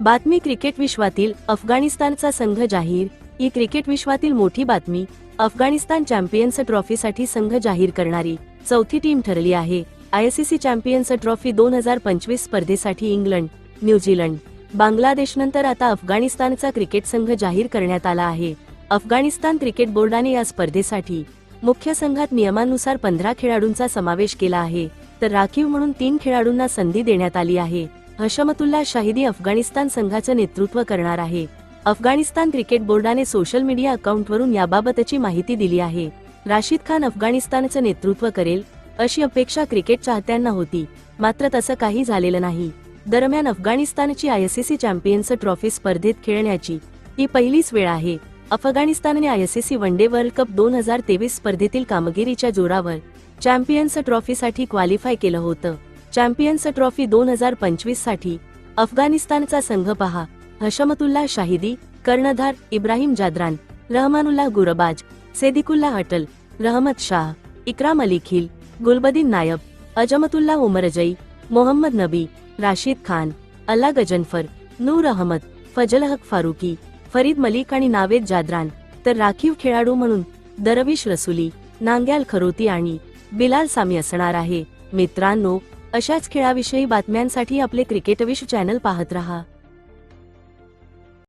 बातमी क्रिकेट विश्वातील अफगाणिस्तानचा संघ जाहीर. ही क्रिकेट विश्वातील मोठी बातमी अफगाणिस्तान चॅम्पियन्स ट्रॉफीसाठी संघ जाहीर करणारी चौथी टीम ठरली आहे. आयसीसी चॅम्पियन्स ट्रॉफी दोन हजार पंचवीस स्पर्धेसाठी इंग्लंड न्यूझीलंड बांगलादेशनंतर आता अफगाणिस्तानचा क्रिकेट संघ जाहीर करण्यात आला आहे. अफगाणिस्तान क्रिकेट बोर्डाने या स्पर्धेसाठी मुख्य संघात नियमानुसार पंधरा खेळाडूंचा समावेश केला आहे. तर राखीव म्हणून तीन खेळाडूंना संधी देण्यात आली आहे. हशमतुल्ला शाहिदी अफगाणिस्तान संघाचं नेतृत्व करणार आहे. अफगाणिस्तान क्रिकेट बोर्डाने सोशल मीडिया अकाउंटवरून याबाबतची माहिती दिली आहे. राशिद खान अफगाणिस्तानचं नेतृत्व करेल अशी अपेक्षा क्रिकेट चाहत्यांना होती. मात्र तसं काही झालेलं नाही. दरम्यान अफगाणिस्तानची आयसीसी चॅम्पियन्स ट्रॉफी स्पर्धेत खेळण्याची ही पहिलीच वेळ आहे. अफगाणिस्तानने ICC one day world cup दोन हजार तेवीस स्पर्धेतील कामगिरीच्या जोरावर चॅम्पियन्स ट्रॉफीसाठी क्वालिफाय केलं होतं. चॅम्पियन्स ट्रॉफी दोन हजार पंचवीससाठी अफगाणिस्तानचा संघ पहा. हशमतुल्ला शाहिदी कर्णधार इब्राहिम जादरान रहमानुल्ला गुरबाज सेदिकुल्ला अटल रहमत शाह इक्राम अली खिल गुलबदीन नायब अजमतुल्ला उमरजई मोहम्मद नबी राशिद खान अल्ला गजनफर नूर अहमद फजल हक फारुकी फरीद मलिक आणि नावेद जादरान तर राखीव खेळाडू म्हणून दरविश रसुली नांग्याल खरोती आणि बिलाल सामी असणार आहे. मित्रांनो अशाच खेळाविषयी बातम्यांसाठी आपले क्रिकेटविश चॅनल पाहत रहा.